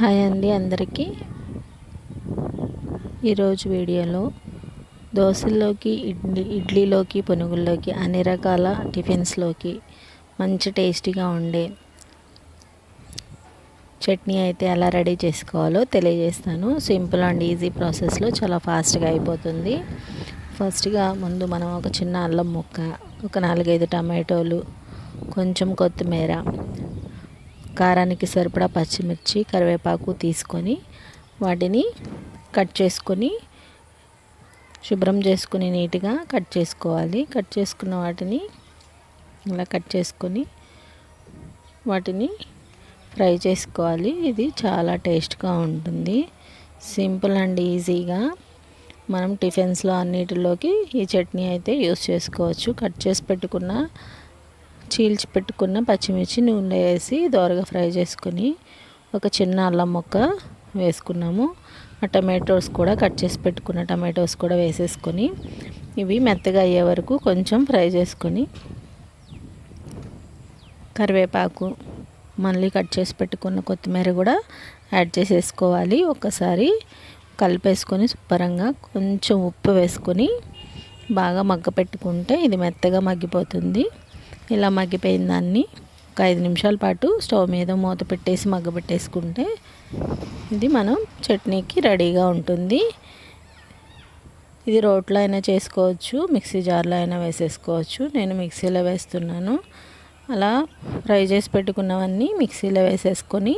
Hi అండి అందరికీ. ఈరోజు వీడియోలో దోశల్లోకి ఇడ్లీ ఇడ్లీలోకి పునుగుల్లోకి అన్ని రకాల టిఫిన్స్లోకి మంచి టేస్టీగా ఉండే చట్నీ అయితే ఎలా రెడీ చేసుకోవాలో తెలియజేస్తాను. సింపుల్ అండ్ ఈజీ ప్రాసెస్లో చాలా ఫాస్ట్గా అయిపోతుంది. ఫస్ట్గా ముందు మనం ఒక చిన్న అల్లం ముక్క ఒక నాలుగైదు టమాటోలు కొంచెం కొత్తిమీర కారానికి సరిపడా పచ్చిమిర్చి కరివేపాకు తీసుకొని వాటిని కట్ చేసుకొని శుభ్రం చేసుకుని నీట్గా కట్ చేసుకోవాలి. కట్ చేసుకున్న వాటిని ఇలా కట్ చేసుకొని వాటిని ఫ్రై చేసుకోవాలి. ఇది చాలా టేస్ట్గా ఉంటుంది. సింపుల్ అండ్ ఈజీగా మనం టిఫిన్స్లో అన్నిటిలోకి ఈ చట్నీ అయితే యూస్ చేసుకోవచ్చు. కట్ చేసి పెట్టుకున్న చీల్చి పెట్టుకున్న పచ్చిమిర్చి నూనెలో వేసి దోరగా ఫ్రై చేసుకొని ఒక చిన్న అల్లం ముక్క వేసుకున్నాము. ఆ టమాటోస్ కూడా కట్ చేసి పెట్టుకున్న టమాటోస్ కూడా వేసేసుకొని ఇవి మెత్తగా అయ్యే వరకు కొంచెం ఫ్రై చేసుకొని కరివేపాకు మళ్ళీ కట్ చేసి పెట్టుకున్న కొత్తిమీర కూడా యాడ్ చేసేసుకోవాలి. ఒకసారి కలిపేసుకొని శుభ్రంగా కొంచెం ఉప్పు వేసుకొని బాగా మగ్గ పెట్టుకుంటే ఇది మెత్తగా మగ్గిపోతుంది. ఇలా మగ్గిపోయిన దాన్ని ఒక ఐదు నిమిషాల పాటు స్టవ్ మీద మూత పెట్టేసి మగ్గబెట్టేసుకుంటే ఇది మనం చట్నీకి రెడీగా ఉంటుంది. ఇది రోట్లో అయినా చేసుకోవచ్చు మిక్సీ జార్లో అయినా వేసేసుకోవచ్చు. నేను మిక్సీలో వేస్తున్నాను. అలా ఫ్రై చేసి పెట్టుకున్నవన్నీ మిక్సీలో వేసేసుకొని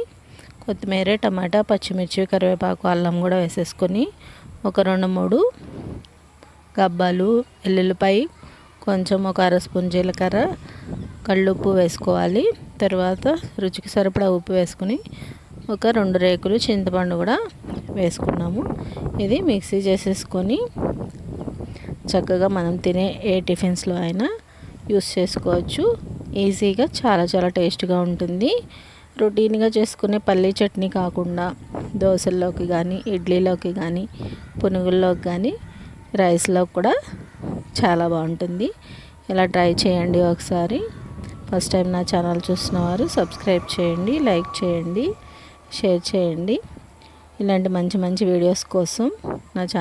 కొత్తిమీర టమాటా పచ్చిమిర్చి కరివేపాకు అల్లం కూడా వేసేసుకొని ఒక రెండు మూడు గబ్బాలు ఎల్లుల్లిపాయ కొంచెం ఒక అర స్పూన్ జీలకర్ర కళ్ళుప్పు వేసుకోవాలి. తర్వాత రుచికి సరిపడా ఉప్పు వేసుకుని ఒక రెండు రేకులు చింతపండు కూడా వేసుకున్నాము. ఇది మిక్సీ చేసేసుకొని చక్కగా మనం తినే ఏ టిఫిన్స్లో అయినా యూస్ చేసుకోవచ్చు. ఈజీగా చాలా చాలా టేస్ట్గా ఉంటుంది. రొటీన్గా చేసుకునే పల్లీ చట్నీ కాకుండా దోశల్లోకి కానీ ఇడ్లీలోకి కానీ పునుగుల్లోకి కానీ రైస్లో కూడా చాలా బాగుంటుంది. ఇలా ట్రై చేయండి ఒకసారి. ఫస్ట్ టైం నా ఛానల్ చూసిన వారు సబ్స్క్రైబ్ చేయండి లైక్ చేయండి షేర్ చేయండి. ఇలాంటి మంచి మంచి వీడియోస్ కోసం నా ఛానల్